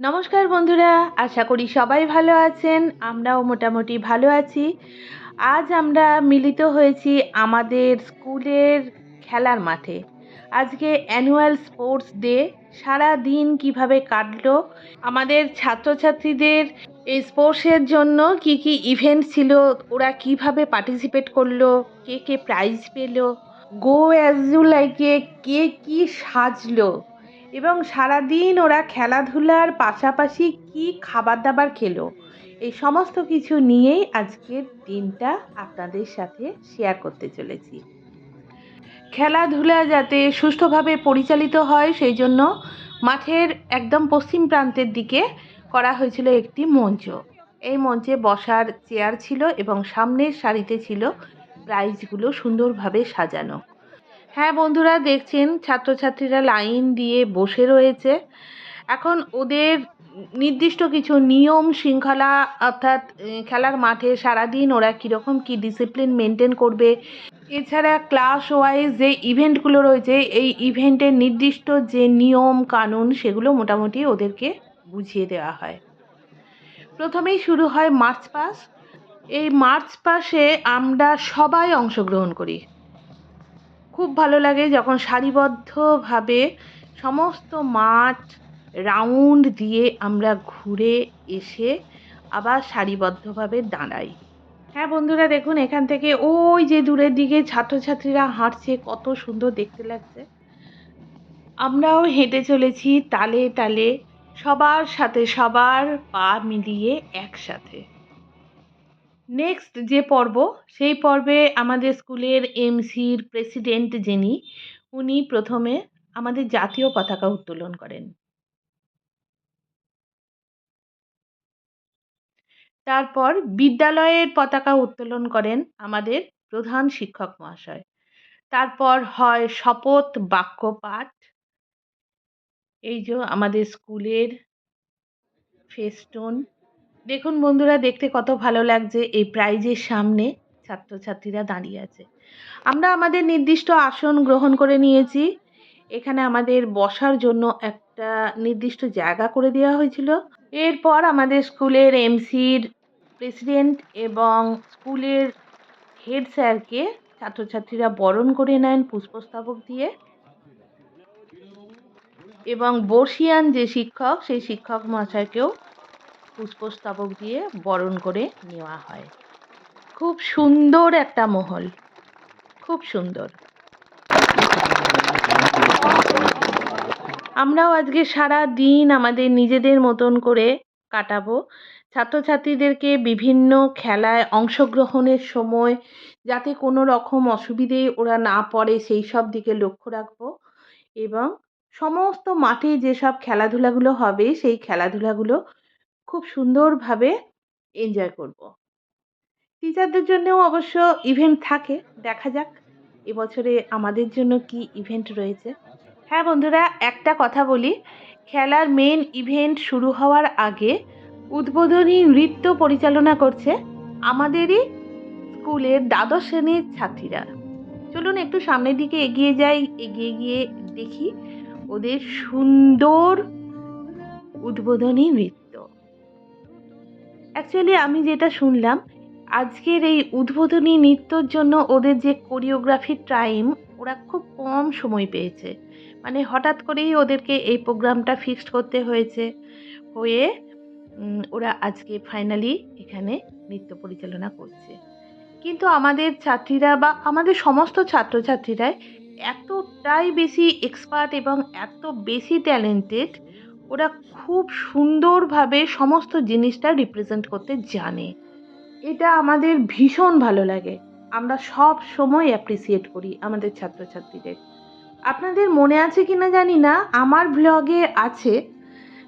নমস্কার বন্ধুরা, আশা করি সবাই ভালো আছেন, আমরাও মোটামুটি ভালো আছি। আজ আমরা মিলিত হয়েছি আমাদের স্কুলের খেলার মাঠে। আজকে অ্যানুয়াল স্পোর্টস ডে সারা দিন কীভাবে কাটলো, আমাদের ছাত্রছাত্রীদের এই স্পোর্টসের জন্য কি কি ইভেন্ট ছিল, ওরা কীভাবে পার্টিসিপেট করল, কে কে প্রাইজ পেল গো অ্যাজ ইউ লাইকে কে কি সাজলো এবং সারাদিন ওরা খেলাধুলার পাশাপাশি কি খাবার দাবার খেলো, এই সমস্ত কিছু নিয়েই আজকের দিনটা আপনাদের সাথে শেয়ার করতে চলেছি। খেলাধুলা যাতে সুষ্ঠুভাবে পরিচালিত হয়, সেই জন্য মাঠের একদম পশ্চিম প্রান্তের দিকে করা হয়েছিল একটি মঞ্চ। এই মঞ্চে বসার চেয়ার ছিল এবং সামনের সারিতে ছিল প্রাইজগুলো সুন্দরভাবে সাজানো। হ্যাঁ বন্ধুরা, দেখছেন ছাত্রছাত্রীরা লাইন দিয়ে বসে রয়েছে। এখন ওদের নির্দিষ্ট কিছু নিয়ম শৃঙ্খলা, অর্থাৎ খেলার মাঠে সারাদিন ওরা কীরকম কী ডিসিপ্লিন মেনটেন করবে। এছাড়া ক্লাস ওয়াইজ যে ইভেন্টগুলো রয়েছে, এই ইভেন্টের নির্দিষ্ট যে নিয়ম, কানুন, সেগুলো মোটামুটি ওদেরকে বুঝিয়ে দেওয়া হয়। প্রথমেই শুরু হয় মার্চ পাস। এই মার্চ পাসে আমরা সবাই অংশগ্রহণ করি। খুব ভালো লাগে যখন সারিবদ্ধভাবে সমস্ত মাঠ রাউন্ড দিয়ে আমরা ঘুরে এসে আবার সারিবদ্ধভাবে দাঁড়াই। হ্যাঁ বন্ধুরা, দেখুন এখান থেকে ওই যে দূরের দিকে ছাত্রছাত্রীরা হাঁটছে, কত সুন্দর দেখতে লাগছে। আমরাও হেঁটে চলেছি তালে তালে, সবার সাথে সবার পা মিলিয়ে একসাথে। নেক্সট যে পর্ব, সেই পর্বে আমাদের স্কুলের এমসির প্রেসিডেন্ট যিনি, উনি প্রথমে আমাদের জাতীয় পতাকা উত্তোলন করেন। তারপর বিদ্যালয়ের পতাকা উত্তোলন করেন আমাদের প্রধান শিক্ষক মহাশয়। তারপর হয় শপথ বাক্য পাঠ। এই যে আমাদের স্কুলের ফেস্টুন। দেখুন বন্ধুরা, দেখতে কত ভালো লাগছে এই প্রাইজের সামনে ছাত্রছাত্রীরা দাঁড়িয়ে আছে। আমরা আমাদের নির্দিষ্ট আসন গ্রহণ করে নিয়েছি। এখানে আমাদের বসার জন্য একটা নির্দিষ্ট জায়গা করে দেওয়া হয়েছিল। এরপর আমাদের স্কুলের এমসির প্রেসিডেন্ট এবং স্কুলের হেড স্যারকে ছাত্রছাত্রীরা বরণ করে নেন পুষ্পস্তবক দিয়ে। এবং বর্ষিয়ান যে শিক্ষক, সেই শিক্ষক মহাশয়কেও পুষ্পস্তবক দিয়ে বরণ করে নেওয়া হয়। খুব সুন্দর একটা মহল। খুব সুন্দর। আমরাও আজকে সারা দিন আমাদের নিজেদের মতন করে কাটাবো। ছাত্রছাত্রীদেরকে বিভিন্ন খেলায় অংশগ্রহণের সময় যাতে কোনো রকম অসুবিধে ওরা না পড়ে, সেই সব দিকে লক্ষ্য রাখব এবং সমস্ত মাঠে যেসব খেলাধুলাগুলো হবে, সেই খেলাধুলাগুলো খুব সুন্দরভাবে এনজয় করব। টিচারদের জন্যও অবশ্য ইভেন্ট থাকে, দেখা যাক। এবছরে আমাদের জন্য কি ইভেন্ট রয়েছে। হ্যাঁ বন্ধুরা, একটা কথা বলি। খেলার মেন ইভেন্ট শুরু হওয়ার আগে উদ্বোধনী নৃত্য পরিচালনা করছে আমাদেরই স্কুলের দ্বাদশ শ্রেণির ছাত্রীরা। চলুন একটু সামনের দিকে এগিয়ে যাই, এগিয়ে গিয়ে দেখি ওদের সুন্দর উদ্বোধনী নৃত্য। অ্যাকচুয়ালি আমি যেটা শুনলাম, আজকের এই উদ্বোধনী নৃত্যর জন্য ওদের যে কোরিওগ্রাফির টাইম ওরা খুব কম সময় পেয়েছে। মানে হঠাৎ করেই ওদেরকে এই প্রোগ্রামটা ফিক্সড করতে হয়েছে হয়ে ওরা আজকে ফাইনালি এখানে নৃত্য পরিচালনা করছে। কিন্তু আমাদের ছাত্রীরা বা আমাদের সমস্ত ছাত্রছাত্রীরাই এতটাই বেশি এক্সপার্ট এবং এত বেশি ট্যালেন্টেড ওরা খুব সুন্দরভাবে সমস্ত জিনিসটা রিপ্রেজেন্ট করতে জানে। এটা আমাদের ভীষণ ভালো লাগে। আমরা সব সময় অ্যাপ্রিসিয়েট করি আমাদের ছাত্রছাত্রীদের। আপনাদের মনে আছে কি না জানি না, আমার ব্লগে আছে।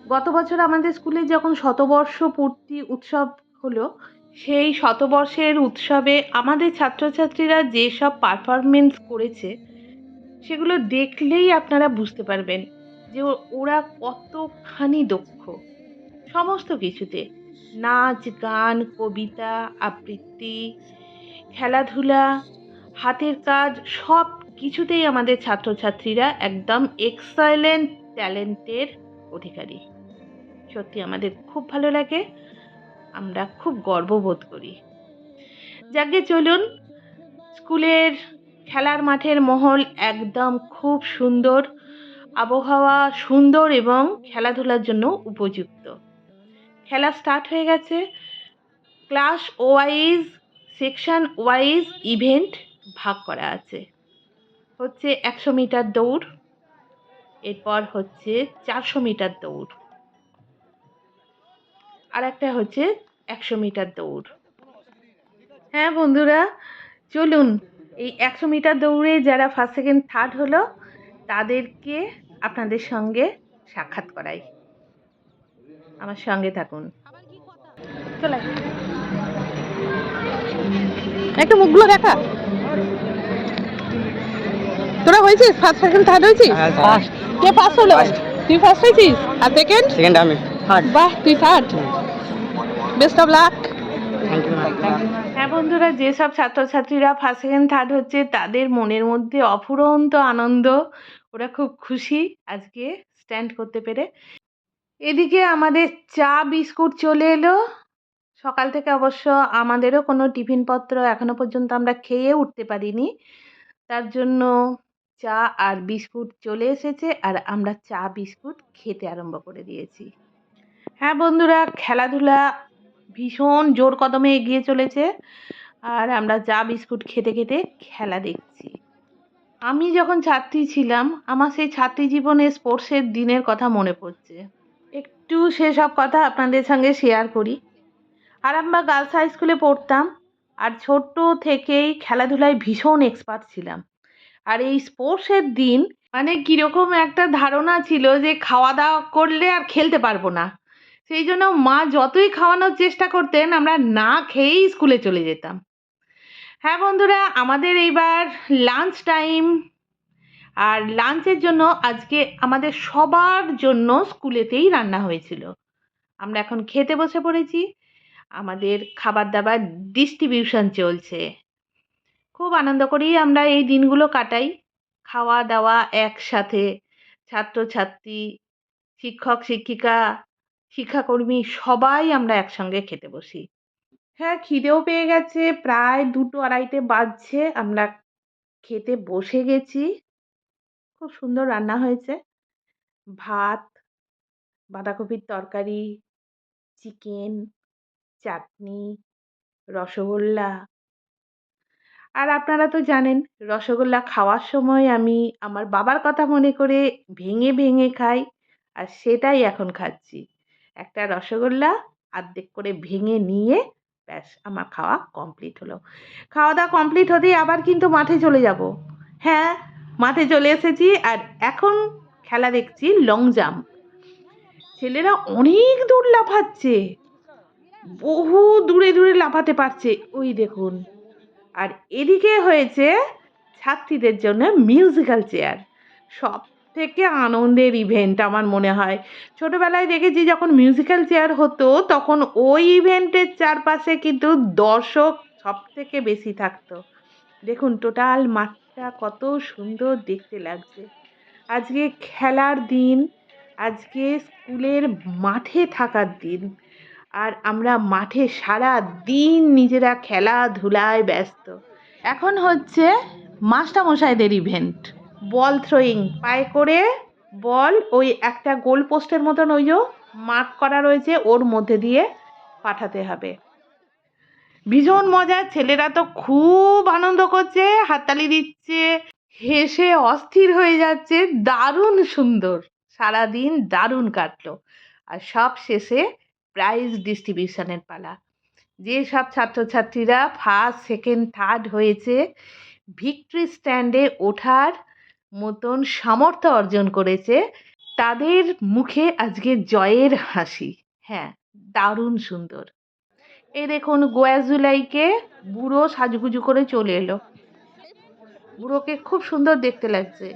গত বছর আমাদের স্কুলে যখন শতবর্ষ পূর্তি উৎসব হলো, সেই শতবর্ষের উৎসবে আমাদের ছাত্রছাত্রীরা যেসব পারফরমেন্স করেছে, সেগুলো দেখলেই আপনারা বুঝতে পারবেন। যে ওরা কতখানি দক্ষ। সমস্ত কিছুতে। নাচ, গান, কবিতা, আবৃত্তি, খেলাধুলা, হাতের কাজ, সব কিছুতেই আমাদের ছাত্রছাত্রীরা একদম এক্সাইলেন্ট ট্যালেন্টের অধিকারী। সত্যি আমাদের খুব ভালো লাগে। আমরা খুব গর্ববোধ করি। যাকে চলুন, স্কুলের খেলার মাঠের মহল একদম খুব সুন্দর। আবহাওয়া সুন্দর এবং খেলাধুলার জন্য উপযুক্ত। খেলা স্টার্ট হয়ে গেছে। Class wise section wise event ভাগ করা আছে। হচ্ছে একশো মিটার দৌড়, এরপর হচ্ছে চারশো মিটার দৌড়। আর একটা হচ্ছে একশো মিটার দৌড়। হ্যাঁ বন্ধুরা, চলুন। এই একশো মিটার দৌড়ে যারা ফার্স্ট সেকেন্ড থার্ড হলো তাদেরকে আপনাদের সঙ্গে সাক্ষাৎ করাই। আমার সঙ্গে থাকুন। চলে। একটা মুখগুলো দেখা। তোরা হয়েছিস? ফার্স্ট সেকেন্ড থার্ড হয়েছিস? হ্যাঁ, কে ফার্স্ট হলো? তুই ফার্স্ট হয়েছিস? আর সেকেন্ড সেকেন্ড আমি। থার্ড বাহ তুই third best of luck thank you হ্যাঁ বন্ধুরা যেসব ছাত্রছাত্রীরা ফার্স্ট সেকেন্ড থার্ড হচ্ছে তাদের মনের মধ্যে অফুরন্ত আনন্দ ওরা খুব খুশি আজকে স্ট্যান্ড করতে পেরে। এদিকে আমাদের চা বিস্কুট চলে এলো। সকাল থেকে অবশ্য আমাদেরও কোনো টিফিনপত্র এখনও পর্যন্ত আমরা খেয়ে উঠতে পারিনি। তার জন্য চা আর বিস্কুট চলে এসেছে আর আমরা চা বিস্কুট খেতে আরম্ভ করে দিয়েছি। হ্যাঁ বন্ধুরা, খেলাধুলা ভীষণ জোর কদমে এগিয়ে চলেছে। আর আমরা চা বিস্কুট খেতে খেতে খেলা দেখছি। আমি যখন ছাত্রী ছিলাম, আমার সেই ছাত্রী জীবনে স্পোর্টসের দিনের কথা মনে পড়ছে। একটু সেসব কথা আপনাদের সঙ্গে শেয়ার করি। আর আমরা গার্লস হাই স্কুলে পড়তাম, আর ছোট্ট থেকেই খেলাধুলায় ভীষণ এক্সপার্ট ছিলাম। আর এই স্পোর্টসের দিন মানে কীরকম একটা ধারণা ছিল যে খাওয়া দাওয়া করলে আর খেলতে পারব না। সেই জন্য মা যতই খাওয়ানোর চেষ্টা করতেন, আমরা না খেয়েই স্কুলে চলে যেতাম। হ্যাঁ বন্ধুরা, আমাদের এইবার লাঞ্চ টাইম আর লাঞ্চের জন্য আজকে আমাদের সবার জন্য স্কুলেতেই রান্না হয়েছিল। আমরা এখন খেতে বসে পড়েছি। আমাদের খাবার দাবার ডিস্ট্রিবিউশন চলছে। খুব আনন্দ করেই আমরা এই দিনগুলো কাটাই। খাওয়া দাওয়া একসাথে, ছাত্রছাত্রী শিক্ষক শিক্ষিকা শিক্ষাকর্মী সবাই আমরা একসঙ্গে খেতে বসি। হ্যাঁ খিদেও পেয়ে গেছে। প্রায় দুটো আড়াইটে বাজছে। আমরা খেতে বসে গেছি। খুব সুন্দর রান্না হয়েছে। ভাত, বাঁধাকপির তরকারি, চিকেন, চাটনি, রসগোল্লা। আর আপনারা তো জানেন, রসগোল্লা খাওয়ার সময় আমি আমার বাবার কথা মনে করে ভেঙে ভেঙে খাই আর সেটাই এখন খাচ্ছি। একটা রসগোল্লা আর্ধেক করে ভেঙে নিয়ে ব্যাস, আমার খাওয়া কমপ্লিট হলো। খাওয়া দাওয়া কমপ্লিট হতেই আবার কিন্তু মাঠে চলে যাব। হ্যাঁ মাঠে চলে এসেছি আর এখন খেলা দেখছি লং জাম্প ছেলেরা অনেক দূর লাফাচ্ছে। বহু দূরে দূরে লাফাতে পারছে। ওই দেখুন। আর এদিকে হয়েছে ছাত্রীদের জন্য মিউজিক্যাল চেয়ার সব থেকে আনন্দের ইভেন্ট আমার মনে হয়। ছোটোবেলায় দেখেছি যখন মিউজিক্যাল চেয়ার হতো, তখন ওই ইভেন্টের চারপাশে কিন্তু দর্শক সব থেকে বেশি থাকতো। দেখুন টোটাল মাঠটা কত সুন্দর দেখতে লাগছে। আজকে খেলার দিন, আজকে স্কুলের মাঠে থাকার দিন, আর আমরা মাঠে সারা দিন নিজেরা খেলাধুলায় ব্যস্ত। এখন হচ্ছে মাস্টারমশাইদের ইভেন্ট বল থ্রোয়িং পায়ে করে বল ওই একটা গোল পোস্টের মতন ওই যে মার্ক করা রয়েছে, ওর মধ্যে দিয়ে পাঠাতে হবে। ভীষণ মজা, ছেলেরা তো খুব আনন্দ করছে, হাততালি দিচ্ছে, হেসে অস্থির হয়ে যাচ্ছে, দারুণ সুন্দর। সারাদিন দারুণ কাটলো। আর সব শেষে প্রাইজ ডিস্ট্রিবিউশনের পালা। যে সব ছাত্রছাত্রীরা ফার্স্ট সেকেন্ড থার্ড হয়েছে ভিক্টরি স্ট্যান্ডে ওঠার মতন সামর্থ্য অর্জন করেছে, তাদের মুখে আজকে জয়ের হাসি। হ্যাঁ দারুণ সুন্দর। এই দেখুন গোয়াজুলাইকে বুড়ো সাজুগুজু করে চলে এলো। বুড়োকে খুব সুন্দর দেখতে লাগছে।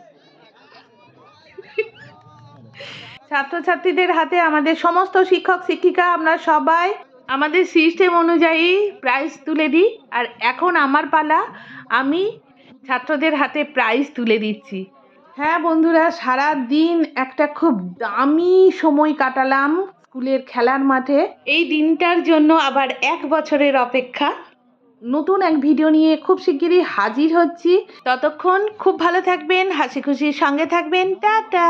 ছাত্রছাত্রীদের হাতে আমাদের সমস্ত শিক্ষক, শিক্ষিকা, আমরা সবাই আমাদের সিস্টেম অনুযায়ী প্রাইজ তুলে দিই। আর এখন আমার পালা, আমি ছাত্রদের হাতে প্রাইজ তুলে দিচ্ছি। হ্যাঁ বন্ধুরা সারা দিন একটা খুব দামি সময় কাটালাম স্কুলের খেলার মাঠে। এই দিনটার জন্য আবার এক বছরের অপেক্ষা। নতুন এক ভিডিও নিয়ে খুব শিগগিরই হাজির হচ্ছি। ততক্ষণ খুব ভালো থাকবেন হাসি খুশির সঙ্গে থাকবেন। টাটা!